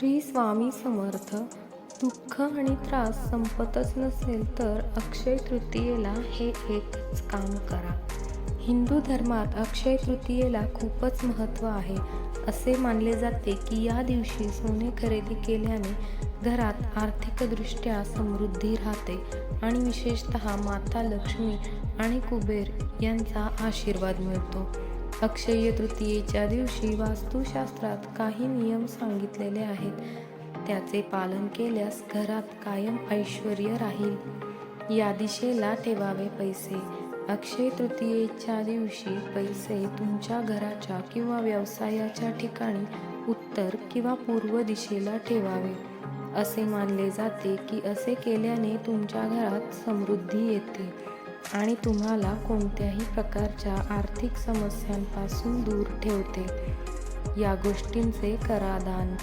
श्री स्वामी समर्थ दुःख आणि त्रास संपतच नसेल तर अक्षय तृतीयेला हे एकच काम करा. हिंदू धर्मात अक्षय तृतीयेला खूपच महत्त्व आहे. असे मानले जाते की या दिवशी सोने खरेदी केल्याने घरात आर्थिकदृष्ट्या समृद्धी राहते आणि विशेषतः माता लक्ष्मी आणि कुबेर यांचा आशीर्वाद मिळतो. अक्षय तृतीयेच्या दिवशी वास्तुशास्त्रात काही नियम सांगितलेले आहेत. त्याचे पालन केल्यास घरात कायम ऐश्वर राहील. या दिशेला ठेवावे पैसे. अक्षय तृतीयेच्या दिवशी पैसे तुमच्या घराच्या किंवा व्यवसायाच्या ठिकाणी उत्तर किंवा पूर्व दिशेला ठेवावे. असे मानले जाते की असे केल्याने तुमच्या घरात समृद्धी येते. आणि तुम्हाला कोणत्याही प्रकारच्या आर्थिक समस्यांपासून दूर ठेवते. या गोष्टींचे करादान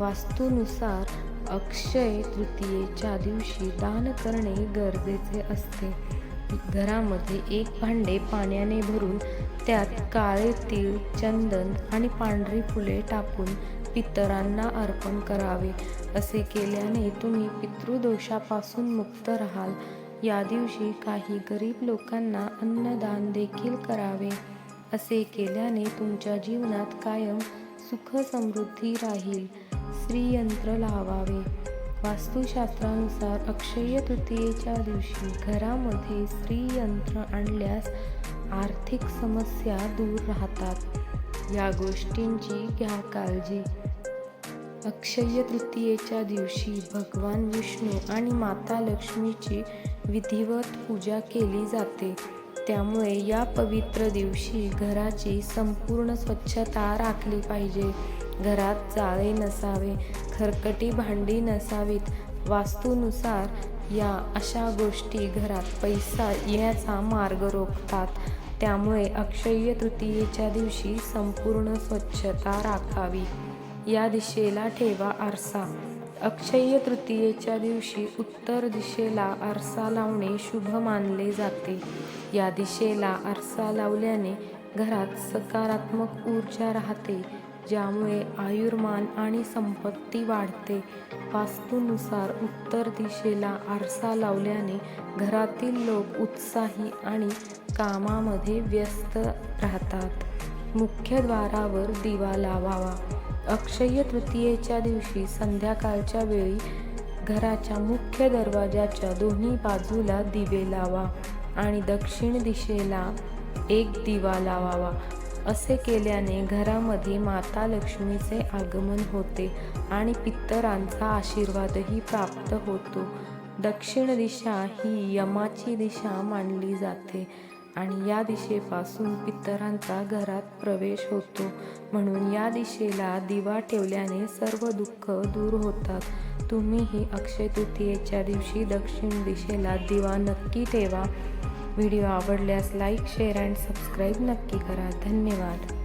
वास्तूनुसार अक्षय तृतीयेच्या दिवशी दान करणे गरजेचे असते. घरामध्ये एक भांडे पाण्याने भरून त्यात काळे तीळ चंदन आणि पांढरी फुले टाकून पितरांना अर्पण करावे. असे केल्याने तुम्ही पितृदोषापासून मुक्त राहाल. या दिवशी काही गरीब लोकांना अन्नदान देखील करावे. असे केल्याने तुमच्या जीवनात कायम सुख समृद्धी राहील. श्रीयंत्र लावावे. वास्तुशास्त्रानुसार अक्षय तृतीयेच्या दिवशी घरामध्ये स्त्रीयंत्र आणल्यास आर्थिक समस्या दूर राहतात. या गोष्टींची घ्या काळजी. अक्षय तृतीयेच्या दिवशी भगवान विष्णू आणि माता लक्ष्मीची विधिवत पूजा केली जाते. त्यामुळे या पवित्र दिवशी घराची संपूर्ण स्वच्छता राखली पाहिजे. घरात जाळे नसावे खरकटी भांडी नसावीत वास्तूनुसार या अशा गोष्टी घरात पैसा येण्याचा मार्ग रोखतात. त्यामुळे अक्षय्य तृतीयेच्या दिवशी संपूर्ण स्वच्छता राखावी. या दिशेला ठेवा आरसा. अक्षय्य तृतीयेच्या दिवशी उत्तर दिशेला आरसा लावणे शुभ मानले जाते. या दिशेला आरसा लावल्याने घरात सकारात्मक ऊर्जा राहते ज्यामुळे आयुर्मान आणि संपत्ती वाढते. वास्तूनुसार उत्तर दिशेला आरसा लावल्याने घरातील लोक उत्साही आणि कामामध्ये व्यस्त राहतात. मुख्यद्वारावर दिवा लावावा. अक्षय तृतीयेच्या दिवशी संध्याकाळच्या वेळी घराच्या मुख्य दरवाजाच्या दोन्ही बाजूला दिवे लावा आणि दक्षिण दिशेला एक दिवा लावावा. असे केल्याने घरामध्ये माता लक्ष्मीचे आगमन होते आणि पित्तरांचा आशीर्वादही प्राप्त होतो. दक्षिण दिशा ही यमाची दिशा मानली जाते. आणि या दिशेपासून पितरांचा घरात प्रवेश होतो. म्हणून या दिशेला दिवा ठेवल्याने सर्व दुःख दूर होतात. तुम्हीही अक्षय तृतीयेच्या दिवशी दक्षिण दिशेला दिवा नक्की ठेवा. व्हिडिओ आवडल्यास लाईक शेअर अँड सबस्क्राईब नक्की करा. धन्यवाद.